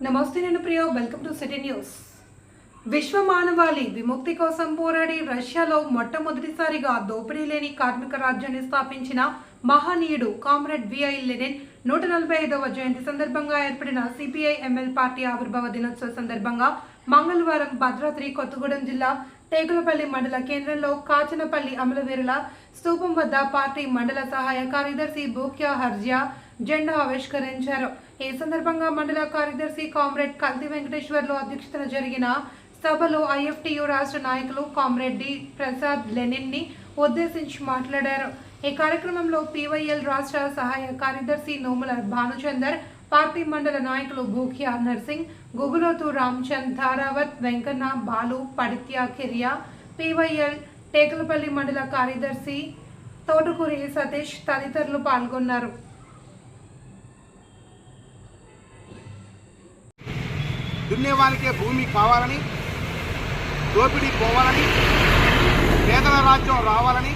నమస్తే నేను Priya welcome to City News విశ్వ మానవాళి విముక్తి కోసం పోరాడి రష్యాలో మొట్టమొదటిసారిగా దోపిడీ లేని కార్మిక రాజ్యాన్ని స్థాపించిన మహనీయుడు కామ్రేడ్ విఐ లెనిన్ నూట నలభై ఐదవ జయంతి సందర్భంగా ఏర్పడిన సిపిఐ ఎంఎల్ పార్టీ ఆవిర్భావ దినోత్సవ సందర్భంగా మంగళవారం భద్రాద్రి కొత్తగూడెం జిల్లా టేకులపల్లి మండల కేంద్రంలో కాచనపల్లి అమలవీరుల స్తూపం వద్ద పార్టీ మండల సహాయ కార్యదర్శి బూక్యా హర్జియా జెండా ఆవిష్కరించారు. ఈ సందర్భంగా మండల కార్యదర్శి కామ్రేడ్ కల్తి వెంకటేశ్వర్లు అధ్యక్షతన జరిగిన సభలో ఐఎఫ్టియు రాష్ట్ర నాయకులు కామ్రేడ్ డి. ప్రసాద్ లెనిన్ని ఉద్దేశించి మాట్లాడారు. ఈ కార్యక్రమంలో పివైఎల్ రాష్ట్ర సహాయ కార్యదర్శి నోముల భానుచందర్ పార్టీ మండల నాయకులు భూఖ్యా నర్సింగ్ గుగులోతు రామ్చంద్ ధారావత్ వెంకన్న బాలు పడిత్య కిరియా పివైఎల్ టేకలపల్లి మండల కార్యదర్శి తోటకూరి సతీష్ తదితరులు పాల్గొన్నారు. దున్నేవానికే భూమి కావాలని దోపిడీ పోవాలని పేదల రాజ్యం రావాలని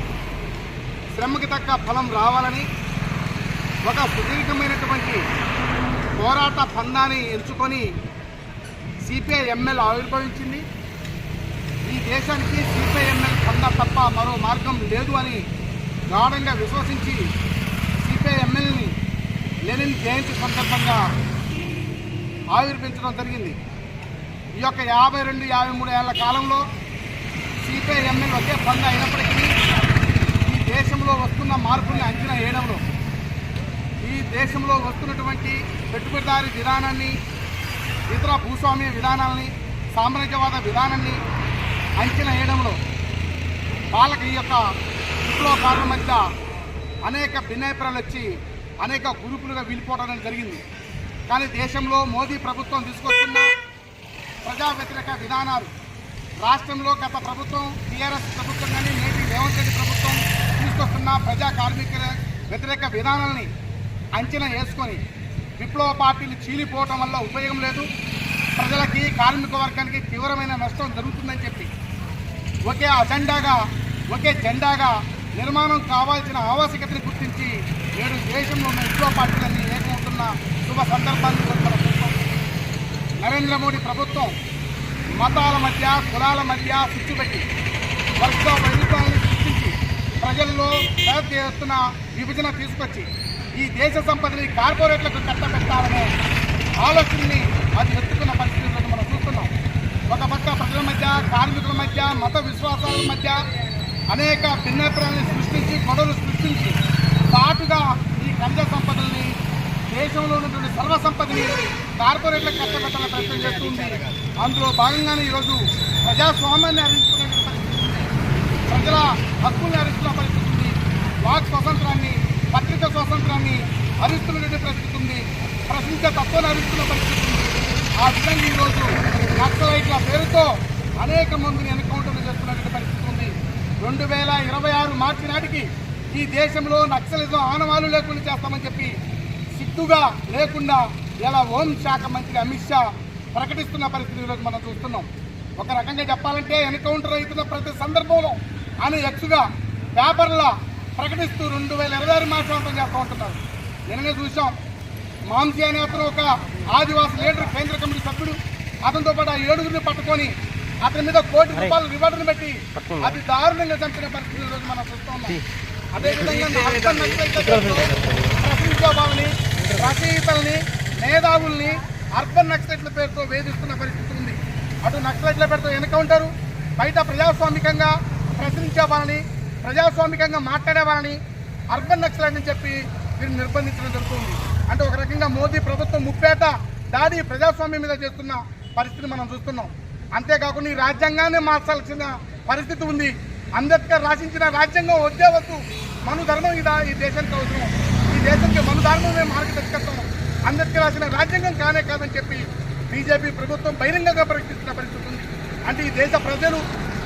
శ్రమకి తక్క ఫలం రావాలని ఒక సుదీర్ఘమైనటువంటి పోరాట పందాన్ని ఎంచుకొని సిపిఐ ఎంఎల్ ఆవిర్భవించింది. ఈ దేశానికి సిపిఐ ఎంఎల్ పంద తప్ప మరో మార్గం లేదు అని గాఢంగా విశ్వసించి సిపిఐ ఎంఎల్ని లెనిన్ జయంతి సందర్భంగా ఆవిర్భించడం జరిగింది. ఈ యొక్క యాభై రెండు యాభై మూడు ఏళ్ళ కాలంలో సిపిఐ ఎమ్మెల్యే ఒకే పండు అయినప్పటికీ ఈ దేశంలో వస్తున్న మార్పుల్ని అంచనా వేయడంలో ఈ దేశంలో వస్తున్నటువంటి పెట్టుబడిదారి విధానాన్ని ఇతర భూస్వామ్య విధానాలని సామ్రాజ్యవాద విధానాన్ని అంచనా వేయడంలో వాళ్ళకి ఈ యొక్క విప్లవకారుల మధ్య అనేక భిన్నాభిప్రాయాలు వచ్చి అనేక గ్రూపులుగా వెళ్ళిపోవడం జరిగింది. కానీ దేశంలో మోదీ ప్రభుత్వం తీసుకొస్తున్న ప్రజా వ్యతిరేక విధానాలు రాష్ట్రంలో గత ప్రభుత్వం టీఆర్ఎస్ ప్రభుత్వం కానీ నేటి రేవంత్ రెడ్డి ప్రభుత్వం తీసుకొస్తున్న ప్రజా కార్మికుల వ్యతిరేక విధానాలని అంచనా వేసుకొని విప్లవ పార్టీలు చీలిపోవటం వల్ల ఉపయోగం లేదు. ప్రజలకి కార్మిక వర్గానికి తీవ్రమైన నష్టం జరుగుతుందని చెప్పి ఒకే అజెండాగా ఒకే జెండాగా నిర్మాణం కావాల్సిన ఆవశ్యకతను గుర్తించి నేడు దేశంలో ఉన్న విప్లవ పార్టీలన్నీ జరుగుతున్న శుభ సందర్భాన్ని నరేంద్ర మోడీ ప్రభుత్వం మతాల మధ్య కులాల మధ్య పెట్టి వర్గ వైవిధ్యాలను సృష్టించి ప్రజల్లో పెద్ద ఎత్తున విభజన తీసుకొచ్చి ఈ దేశ సంపదని కార్పొరేట్లకు కట్టబెట్టాలనే ఆలోచనని అది ఎత్తుకున్న పరిస్థితులను మనం చూస్తున్నాం. ఒక పక్క ప్రజల మధ్య కార్మికుల మధ్య మత విశ్వాసాల మధ్య అనేక భిన్నాభిప్రాయాలను సృష్టించి గొడవలు సృష్టించి పాటుగా దేశంలో ఉన్నటువంటి సర్వ సంపదని కార్పొరేట్లకు కట్టబెట్టాలని ప్రయత్నం చేస్తుంది. అందులో భాగంగానే ఈరోజు ప్రజాస్వామ్యాన్ని హరించుకునే ప్రజల హక్కుల్ని హరిస్తున్న పరిస్థితి ఉంది. వాక్ స్వాతంత్రాన్ని పత్రిక స్వాతంత్రాన్ని హరిస్తున్నటువంటి పరిస్థితి ఉంది. ప్రశ్నించే తత్వాన్ని హరిస్తున్న పరిస్థితి ఉంది. ఆ విధంగా ఈరోజు నక్సలైట్ల పేరుతో అనేక మందిని ఎన్కౌంటర్లు చేస్తున్నటువంటి పరిస్థితి ఉంది. రెండు వేల ఇరవై ఆరు మార్చి నాటికి ఈ దేశంలో నక్సలిజం ఆనవాలు లేకుండా చేస్తామని చెప్పి సిగ్గుగా లేకుండా ఇలా హోం శాఖ మంత్రి అమిత్ షా ప్రకటిస్తున్న పరిస్థితి ఈరోజు మనం చూస్తున్నాం. ఒక రకంగా చెప్పాలంటే ఎన్కౌంటర్ అవుతున్న ప్రతి సందర్భంలో ఆయన ఎక్స్గా పేపర్ల ప్రకటిస్తూ రెండు వేల ఇరవై ఆరు మాసాంతం చేస్తూ ఉంటున్నారు. నిన్ననే చూసాం మాంసీ అనే అతను ఒక ఆదివాసి లీడర్ కేంద్ర కమిటీ సభ్యుడు. అతనితో పాటు ఆ ఏడుగురిని పట్టుకొని అతని మీద కోటి రూపాయల రివార్డును పెట్టి అతి దారుణంగా చంపిన పరిస్థితి ఈరోజు మనం చూస్తూ ఉన్నాం. అదేవిధంగా అర్థం ప్రశ్నించే వాళ్ళని రచయితల్ని మేధావుల్ని అర్బన్ నక్సలైట్ల పేరుతో వేధిస్తున్న పరిస్థితి ఉంది. అటు నక్సలైట్ల పేరుతో ఎన్కౌంటరు బయట ప్రజాస్వామికంగా ప్రశ్నించేవాళ్ళని ప్రజాస్వామికంగా మాట్లాడేవాళ్ళని అర్బన్ నక్సలైట్ అని చెప్పి వీరిని నిర్బంధించడం జరుగుతుంది. అంటే ఒక రకంగా మోదీ ప్రభుత్వం ముప్పేట దాడి ప్రజాస్వామ్యం మీద చేస్తున్న పరిస్థితి మనం చూస్తున్నాం. అంతేకాకుండా ఈ రాజ్యాంగాన్ని మార్చాల్సిన పరిస్థితి ఉంది. అంబేద్కర్ రాసించిన రాజ్యాంగం వద్దే వద్దు. మన ధర్మం ఇదా ఈ దేశానికి అవసరం. దేశంకి దేశానికి మను ధర్మమే మార్గదర్శకత్వం అందరికీ రాసిన రాజ్యాంగం కానే కాదని చెప్పి బీజేపీ ప్రభుత్వం బహిరంగంగా ప్రకటిస్తున్న పరిస్థితి ఉంది. అంటే ఈ దేశ ప్రజలు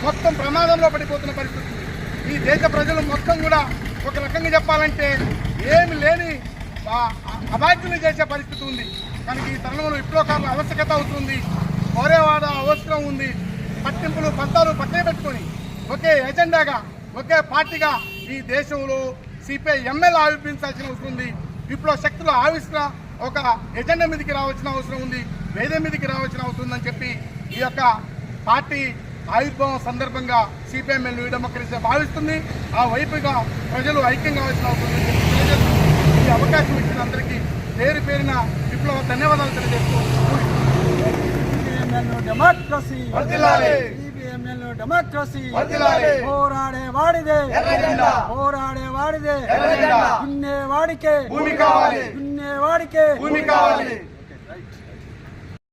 మొత్తం ప్రమాదంలో పడిపోతున్న పరిస్థితి ఉంది. ఈ దేశ ప్రజలు మొత్తం కూడా ఒక రకంగా చెప్పాలంటే ఏమి లేని అబాధ్యులు చేసే పరిస్థితి ఉంది. కనుక ఈ తరుణంలో విప్లవకారుల ఆవశ్యకత అవుతుంది. కోరేవాడ అవసరం ఉంది. పట్టింపులు పంతాలు పక్కన పెట్టుకొని ఒకే ఎజెండాగా ఒకే పార్టీగా ఈ దేశంలో సిపిఐ ఎమ్మెల్యే ఆవిర్భించాల్సిన అవసరం ఉంది. విప్లవ శక్తులు ఆవిష్కర ఒక ఎజెండా మీదకి రావాల్సిన అవసరం ఉంది. వేదే మీదకి రావాల్సిన అవసరం ఉందని చెప్పి ఈ యొక్క పార్టీ ఆవిర్భావం సందర్భంగా సిపిఎంఎల్ డెమోక్రసీ భావిస్తుంది. ఆ వైపుగా ప్రజలు ఐక్యం కావాల్సిన అవసరం తెలియజేస్తూ ఈ అవకాశం ఇచ్చిన అందరికీ పేరు పేరిన విప్లవ ధన్యవాదాలు తెలియజేస్తూ డెమోక్రసీ ಡೆಮಾಕ್ರಸಿ ಹೋರಾಡೆ ಮಾಡಿದೆ ಹೋರಾಡೆ ಮಾಡಿದೆ ಇನ್ನೇ ವಾಡಿಕೆ ಇನ್ನೇ ವಾಡಿಕೆ